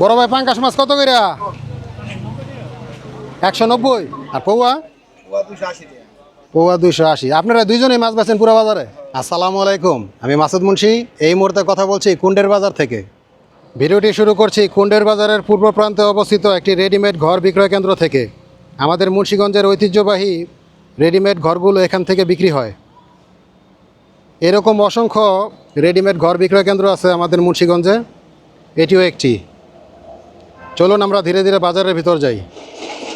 বড় ভাই পাঙ্কাশ মাছ কত করে একশো নব্বই। আর পৌয়া? পৌয়া দুইশো আশি। আপনারা দুইজনেই মাছ বেছেন পুরো বাজারে? আসসালামু আলাইকুম। আমি মাসুদ মুন্সি। এই মুহূর্তে কথা বলছি কুণ্ডের বাজার থেকে। ভিডিওটি শুরু করছি কুণ্ডের বাজারের পূর্ব প্রান্তে অবস্থিত একটি রেডিমেড ঘর বিক্রয় কেন্দ্র থেকে। আমাদের মুন্সিগঞ্জের ঐতিহ্যবাহী রেডিমেড ঘরগুলো এখান থেকে বিক্রি হয়। এরকম অসংখ্য রেডিমেড ঘর বিক্রয় কেন্দ্র আছে আমাদের মুন্সিগঞ্জে। এটিও একটি। চলুন আমরা ধীরে ধীরে বাজারের ভিতর যাই।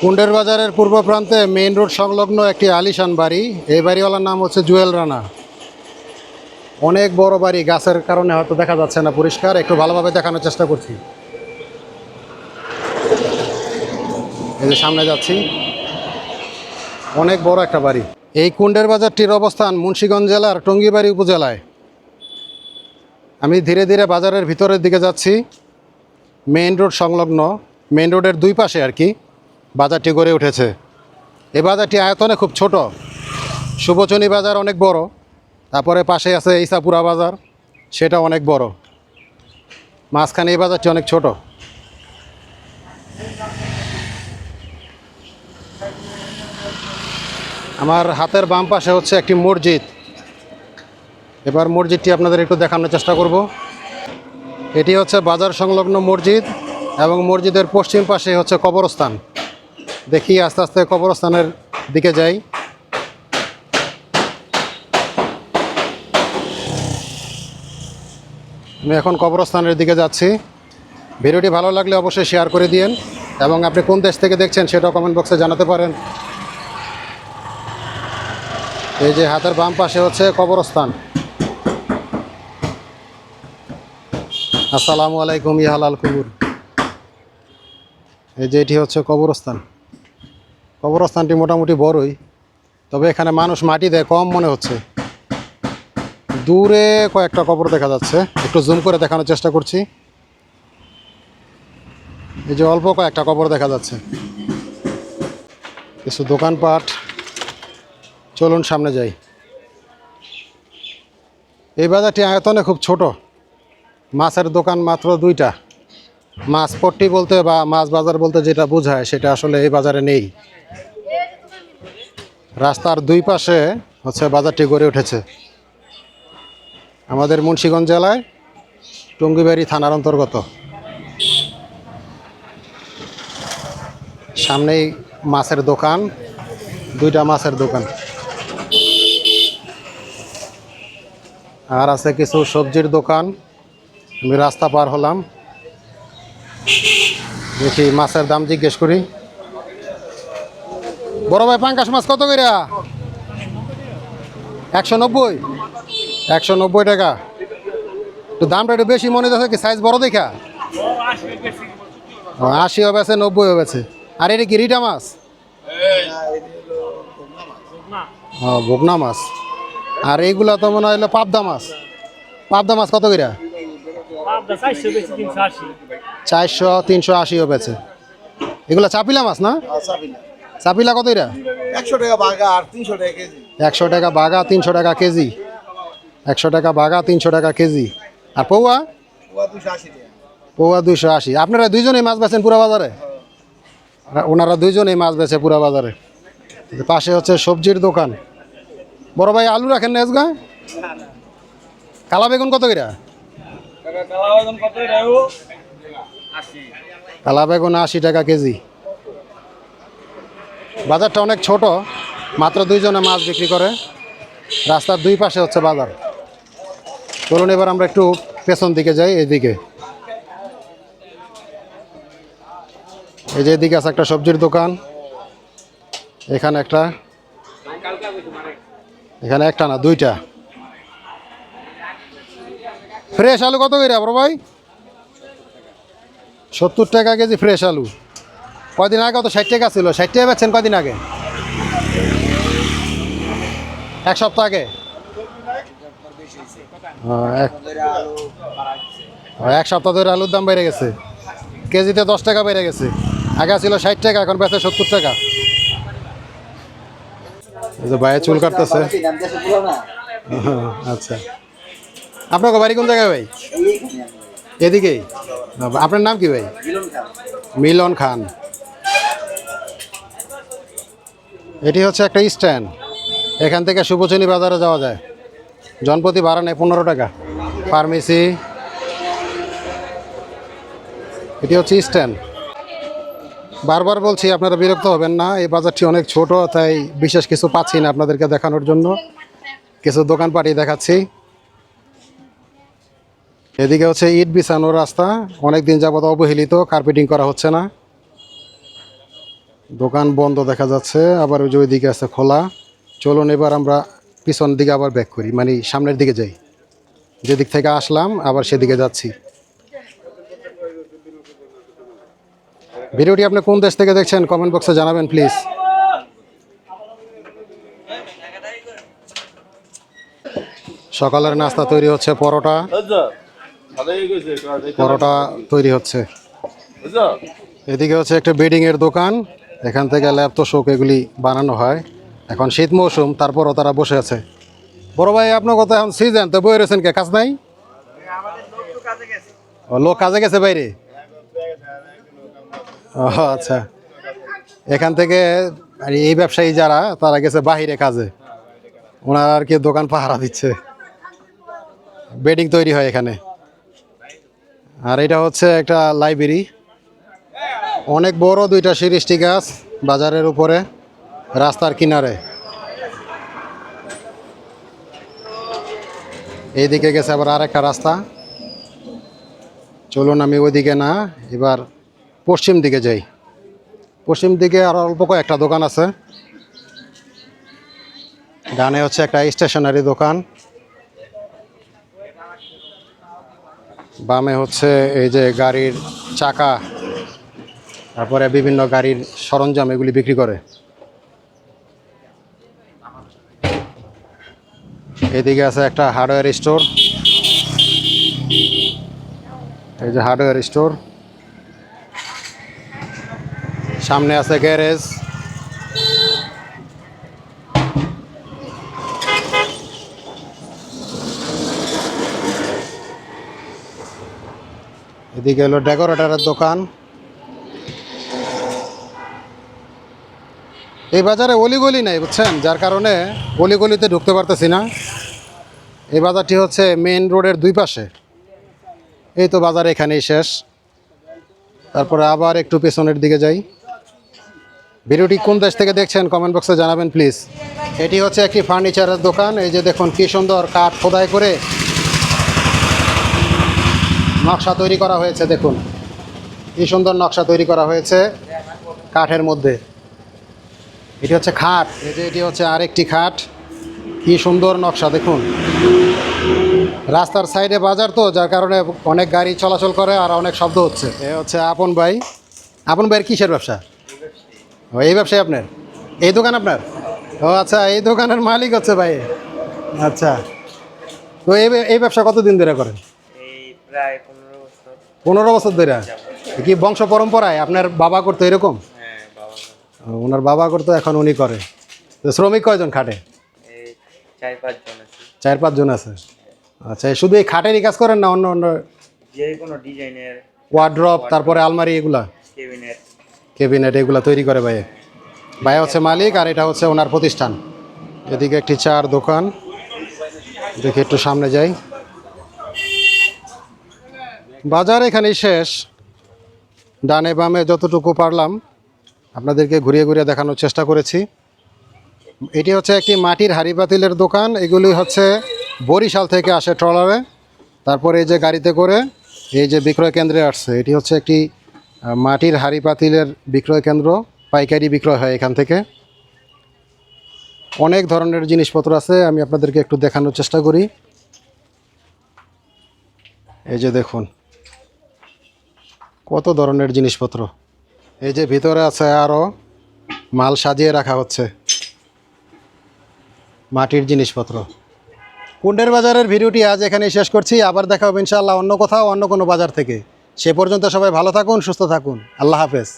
কুণ্ডের বাজারের পূর্ব প্রান্তে মেইন রোড সংলগ্ন একটি আলিশান বাড়ি। এই বাড়িওয়ালার নাম হচ্ছে জুয়েল রানা। অনেক বড় বাড়ি, গাছের কারণে হয়তো দেখা যাচ্ছে না পরিষ্কার। একটু ভালোভাবে দেখানোর চেষ্টা করছি। এই যে সামনে যাচ্ছি। অনেক বড় একটা বাড়ি। এই কুণ্ডের বাজারটির অবস্থান মুন্সীগঞ্জ জেলার টঙ্গিবাড়ি উপজেলায়। আমি ধীরে ধীরে বাজারের ভিতরের দিকে যাচ্ছি। মেইন রোড সংলগ্ন, মেইন রোডের দুই পাশে আর কি বাজারটি গড়ে উঠেছে। এই বাজারটি আয়তনে খুব ছোট। শুভচনী বাজার অনেক বড়। তারপরে পাশে আছে ইসাপুরা বাজার, সেটা অনেক বড়। মাঝখানে এই বাজারটি অনেক ছোট। আমার হাতের বাম পাশে হচ্ছে একটি মসজিদ। এবার মসজিদটি আপনাদের একটু দেখানোর চেষ্টা করব। এটি হচ্ছে বাজার সংলগ্ন মসজিদ এবং মসজিদের পশ্চিম পাশে হচ্ছে কবরস্থান। দেখি আস্তে আস্তে কবরস্থানের দিকে যাই। আমি এখন কবরস্থানের দিকে যাচ্ছি। ভিডিওটি ভালো লাগলে অবশ্যই শেয়ার করে দিন এবং আপনি কোন দেশ থেকে দেখছেন সেটাও কমেন্ট বক্সে জানাতে পারেন। এই যে হাতের বাম পাশে হচ্ছে কবরস্থান। আসসালামু আলাইকুম ইহালাল কুবুর। এই যে এটি হচ্ছে কবরস্থান। কবরস্থানটি মোটামুটি বড়ই, তবে এখানে মানুষ মাটি দেয়, কম মনে হচ্ছে। দূরে কয়েকটা কবর দেখা যাচ্ছে। একটু জুম করে দেখানোর চেষ্টা করছি। এই যে অল্প কয়েকটা কবর দেখা যাচ্ছে। কিছু দোকানপাট। চলুন সামনে যাই। এই বাজারটি আয়তনে খুব ছোট। মাছের দোকান মাত্র দুইটা। মাছ পট্টি বলতে বা মাছ বাজার বলতে যেটা বোঝায় সেটা আসলে এই বাজারে নেই। রাস্তার দুই পাশে হচ্ছে বাজারটি গড়ে উঠেছে। আমাদের মুন্সীগঞ্জ জেলায় টঙ্গিবাড়ি থানার অন্তর্গত। সামনেই মাছের দোকান, দুইটা মাছের দোকান। আর আছে কিছু সবজির দোকান। আমি রাস্তা পার হলাম। দেখি মাছের দাম জিজ্ঞেস করি। বড় ভাই পাঙ্কাশ মাছ কত করে একশো নব্বই? একশো নব্বই টাকা। একটু দামটা একটু বেশি মনে হচ্ছে কি সাইজ বড় দেখা? আশি হবে আছে নব্বই হবে আছে আর এটা কি রিটা মাছ? ও, ভোগনা মাছ। আর এইগুলা তো মনে হয় পাবদা মাছ। পাবদা মাছ কত করে চারশো তিনশো আশি। চারশো হয়েছে এগুলো চাপিলা মাছ না? চাপিলা। কত এটা? একশো টাকা বাগা আর তিনশো টাকা কেজি। একশো টাকা বাগা তিনশো টাকা কেজি। একশো টাকা বাগা তিনশো টাকা কেজি। আর পৌয়া? ওয়া দুশো আশি টাকা। পৌয়া দুইশো আশি। আপনারা দুইজনেই মাছ বেছেন পুরা বাজারে? ওনারা দুইজনেই মাছ বেছে পুরা বাজারে। পাশে হচ্ছে সবজির দোকান। বড় ভাই আলু রাখেন না আজগা কালা বেগুন কত করে কালা বেগুন আশি টাকা কেজি। বাজারটা অনেক ছোট, মাত্র দুইজনে মাছ বিক্রি করে। রাস্তার দুই পাশে হচ্ছে বাজার। চলুন এবার আমরা একটু পেছন দিকে যাই এদিকে এই যে এদিকে আছে একটা সবজির দোকান। এখানে একটা। এখানে একটা না, দুইটা। ফ্রেশ আলু কত করে বড় ভাই? সত্তর টাকা কেজি ফ্রেশ আলু। কদিন আগে তো ষাট টাকা ছিল, ষাট টাকা বেচছেন কয়দিন আগে? এক সপ্তাহ আগে? এক- এক সপ্তাহ ধরে আলুর দাম বেড়ে গেছে। কেজিতে দশ টাকা বেড়ে গেছে। আগে ছিল ষাট টাকা, এখন বেচে সত্তর টাকা। ভাইয়ের চুল কাটতেছে। আচ্ছা। আপনার বাড়ি কোন জায়গায় ভাই? এদিকেই আপনার নাম কি ভাই? মিলন খান। এটি হচ্ছে একটা স্ট্যান্ড। এখান থেকে শুভচনী বাজারে যাওয়া যায়। জনপ্রতি ভাড়া নেয় পনেরো টাকা। ফার্মেসি। এটি হচ্ছে স্ট্যান্ড। বারবার বলছি, আপনারা বিরক্ত হবেন না। এই বাজারটি অনেক ছোট, তাই বিশেষ কিছু পাচ্ছি না আপনাদেরকে দেখানোর জন্য। কিছু দোকানপাটি দেখাচ্ছি। এদিকে হচ্ছে ইট বিছানোর রাস্তা অনেক দিন যাবত অবহেলিত কার্পেটিং করা হচ্ছে না। দোকান বন্ধ দেখা যাচ্ছে, আবার ওই যে ওইদিকে আছে খোলা। চলুন এবার আমরা পিছন দিকে আবার ব্যাক করি মানে সামনের দিকে যাই। যেদিক থেকে আসলাম, আবার সেদিকে যাচ্ছি। ভিডিওটি আপনি কোন দেশ থেকে দেখছেন কমেন্ট বক্সে জানাবেন প্লিজ সকালের নাস্তা তৈরি হচ্ছে, পরোটা। পরোটা তৈরি হচ্ছে। এদিকে হচ্ছে একটা বেডিং এর দোকান। এখান থেকে ল্যাপ তো শোক এগুলি বানানো হয়। এখন শীত মৌসুম তারপরও তারা বসে আছে। বড় ভাই আপনার কথা এখন সিজন তো বই রয়েছেন কে? কাজ নাই? লোক কাজে গেছে বাইরে? ও আচ্ছা। এখান থেকে আর এই ব্যবসায়ী যারা তারা গেছে বাহিরে কাজে। ওনারা আর কি দোকান পাহারা দিচ্ছে। বেডিং তৈরি হয় এখানে। আর এটা হচ্ছে একটা লাইব্রেরি। অনেক বড় দুইটা সিরিষ্টি গাছ বাজারের উপরে, রাস্তার কিনারে। এইদিকে গেছে আবার আরেকটা রাস্তা। চলুন আমি ওইদিকে না, এবার পশ্চিম দিকে যাই। পশ্চিম দিকে আর অল্প কয়েকটা দোকান আছে। ডানে হচ্ছে একটা স্টেশনারি দোকান। বামে হচ্ছে এই যে গাড়ির চাকা, তারপরে বিভিন্ন গাড়ির সরঞ্জাম এগুলি বিক্রি করে। এদিকে আছে একটা হার্ডওয়্যার স্টোর এই যে হার্ডওয়্যার স্টোর সামনে আছে গ্যারেজ এদিকে হলো ডেকোরেটরের দোকান। এই বাজারে অলিগলি নাই, বুঝছেন? যার কারণে অলিগলিতে ঢুকতে পারতেছি না। এই বাজারটি হচ্ছে মেন রোডের দুই পাশে। এই তো বাজার এখানেই শেষ। তারপরে আবার একটু পেছনের দিকে যাই। ভিডিওটি কোন দেশ থেকে দেখছেন কমেন্ট বক্সে জানাবেন, প্লিজ। এটি হচ্ছে একটি ফার্নিচারের দোকান। এই যে দেখুন, কী সুন্দর কাঠ খোদাই করে নকশা তৈরি করা হয়েছে, দেখুন। কি সুন্দর নকশা তৈরি করা হয়েছে কাঠের মধ্যে। এটি হচ্ছে খাট। এই যে এটি হচ্ছে আরেকটি খাট। কি সুন্দর নকশা, দেখুন। রাস্তার সাইডে বাজার তো, যার কারণে অনেক গাড়ি চলাচল করে আর অনেক শব্দ হচ্ছে। এ হচ্ছে আপন ভাই। আপন ভাইয়ের কিসের ব্যবসা? ও, এই ব্যবসায় আপনার? এই দোকান আপনার? ও আচ্ছা এই দোকানের মালিক হচ্ছে ভাই। আচ্ছা। তো এই এই ব্যবসা কতদিন ধরে করেন? প্রায় পনেরো বছর ধরে? কি বংশ পরম্পরায়? আপনার বাবা করতো এরকম? হ্যাঁ ওনার বাবা করতো এখন উনি করে। তো শ্রমিক কয়জন খাটে? চার পাঁচজন আছে। চার পাঁচজন আছে। আচ্ছা শুধু এই খাটেরই কাজ করেন না অন্য অন্য যে কোনো ডিজাইনের? ওয়ার্ড্রপ তারপরে আলমারি এগুলা? কেবিনেট। কেবিনেট এগুলা তৈরি করে ভাইয়ে। ভাই হচ্ছে মালিক আর এটা হচ্ছে ওনার প্রতিষ্ঠান। এদিকে একটি চার দোকান। দেখি একটু সামনে যাই। বাজার এখানেই শেষ। ডানে বামে যতটুকু পারলাম, আপনাদেরকে ঘুরিয়ে ঘুরিয়ে দেখানোর চেষ্টা করেছি। এটি হচ্ছে একটি মাটির হাড়ি পাতিলের দোকান। এগুলি হচ্ছে বরিশাল থেকে আসে ট্রলারে। তারপরে এই যে গাড়িতে করে এই যে বিক্রয় কেন্দ্রে আসছে। এটি হচ্ছে একটি মাটির হাড়ি পাতিলের বিক্রয় কেন্দ্র। পাইকারি বিক্রয় হয় এখান থেকে। অনেক ধরনের জিনিসপত্র আছে, আমি আপনাদেরকে একটু দেখানোর চেষ্টা করি। এই যে দেখুন কত ধরনের জিনিসপত্র? এই যে ভিতরে আছে আরও মাল সাজিয়ে রাখা হচ্ছে। মাটির জিনিসপত্র। কুণ্ডের বাজারের ভিডিওটি আজ এখানে শেষ করছি। আবার দেখা হবে ইনশাআল্লাহ অন্য কোথাও, অন্য কোনো বাজার থেকে। সে পর্যন্ত সবাই ভালো থাকুন, সুস্থ থাকুন। আল্লাহ হাফেজ।